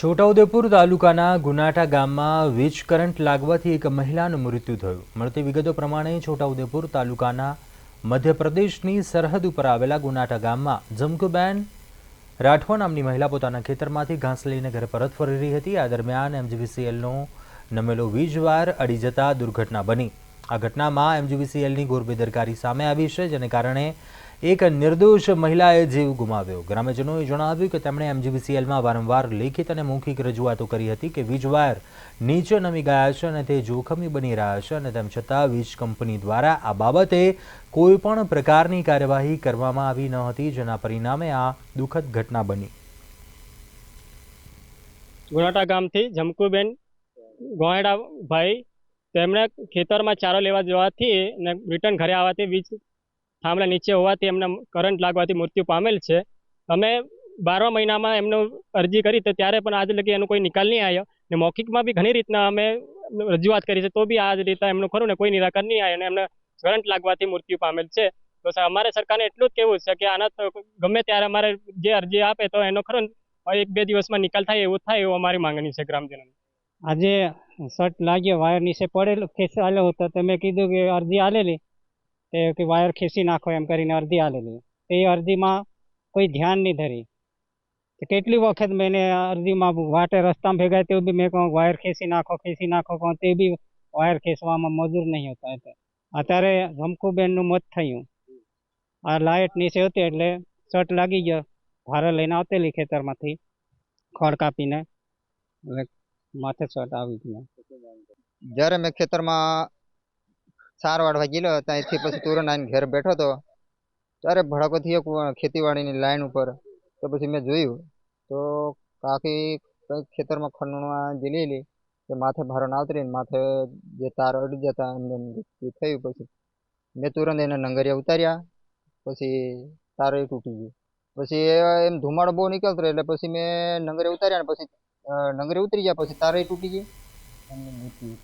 છોટાઉદેપુર તાલુકાના ગુનાટા ગામમાં વીજ કરંટ લાગવાથી એક મહિલાનું મૃત્યુ થયું. મળતી વિગતો પ્રમાણે છોટાઉદેપુર તાલુકાના મધ્યપ્રદેશની સરહદ ઉપર આવેલા ગુનાટા ગામમાં જમકુબેન રાઠવા નામની મહિલા પોતાના ખેતરમાંથી ઘાસ લઈને ઘરે પરત ફરી રહી હતી. આ દરમિયાન એમજીવીસીએલનો નમેલો વીજવાર અડી જતા દુર્ઘટના બની. આ ઘટનામાં એમજીવીસીએલની ઘોર બેદરકારી સામે આવી છે, જેને કારણે એક નિર્દોષ મહિલાએ જીવ ગુમાવ્યો. ગ્રામ્યજનોએ જણાવ્યું કે તેમણે એમજીવીસીએલમાં વારંવાર લેખિત અને મૌખિક રજૂઆતો કરી હતી કે વીજવાયર નીચે નમી ગયા છે અને તે જોખમી બની રહ્યા છે અને તેમ છતાં વીજ કંપની દ્વારા આ બાબતે કોઈ પણ પ્રકારની કાર્યવાહી કરવામાં આવી ન હતી, જેના પરિણામે આ દુઃખદ ઘટના બની. ગુણાટા ગામથી જમકુબેન ગોયડા ભાઈ તેમણે ખેતરમાં ચારો લેવા જવાથી રિટર્ન ઘરે આવવાથી વીજ થાંભલા નીચે હોવાથી એમને કરંટ લાગવાથી મૃત્યુ પામેલ છે. અમે બારમા મહિનામાં એમનો અરજી કરી તો ત્યારે પણ આજ લગી એનો કોઈ નિકાલ નહીં આવ્યો. ને મૌખિકમાં બી ઘણી રીતના અમે રજૂઆત કરી છે, તો બી આ જ રીતે એમનું ખરું ને કોઈ નિરાકરણ નહીં આવ્યો અને એમને કરંટ લાગવાથી મૃત્યુ પામેલ છે. તો અમારે સરકારને એટલું જ કહેવું છે કે આના ગમે ત્યારે અમારે જે અરજી આપે તો એનો ખરો એક બે દિવસમાં નિકાલ થાય એવું થાય એવું અમારી માંગણી છે ગ્રામજનોની. આજે શર્ટ લાગ્યો, વાયર નીચે પડેલો, ખેંચાયેલો હતો તો મેં કીધું કે અરજી આલેલી. તે વાયર ખેંચી નાખો એમ કરીને અરજી આલેલી. એ અરજીમાં કોઈ ધ્યાન નહીં ધરી. કેટલી વખત મેં અરજીમાં વાટે રસ્તામાં ભેગા તેવું બી મેં કહું, વાયર ખેંચી નાખો ખેંચી નાખો કહું તે બી વાયર ખેંચવામાં મજૂર નહીં હતા. એટલે અત્યારે રમકુબેનનું મત થયું. આ લાઇટ નીચે હતી એટલે શર્ટ લાગી ગયો. ભારે લઈને આવતેલી ખેતરમાંથી ખડ કાપીને. માથે શર્ટ આવી ગયો. જ્યારે મેં ખેતરમાં સાર વાળવા ગયેલો ત્યાંથી પછી તુરંત આવીને ઘેર બેઠો હતો. ત્યારે ભડાકો થયો ખેતીવાડીની લાઈન ઉપર, તો પછી મેં જોયું, તો કાકી કંઈક ખેતરમાં ખંડણવા ગયેલી તે માથે ભારો ના ઉતરીને માથે જે તાર અડી જતા એમને થયું પછી. મેં તુરંત એને નંગરિયા ઉતાર્યા, પછી તારો એ તૂટી ગયું. પછી એમ ધુમાડો બહુ નીકળતો એટલે પછી મેં નંગરે ઉતાર્યા ને પછી નંગરે ઉતરી ગયા, પછી તારે તૂટી ગઈ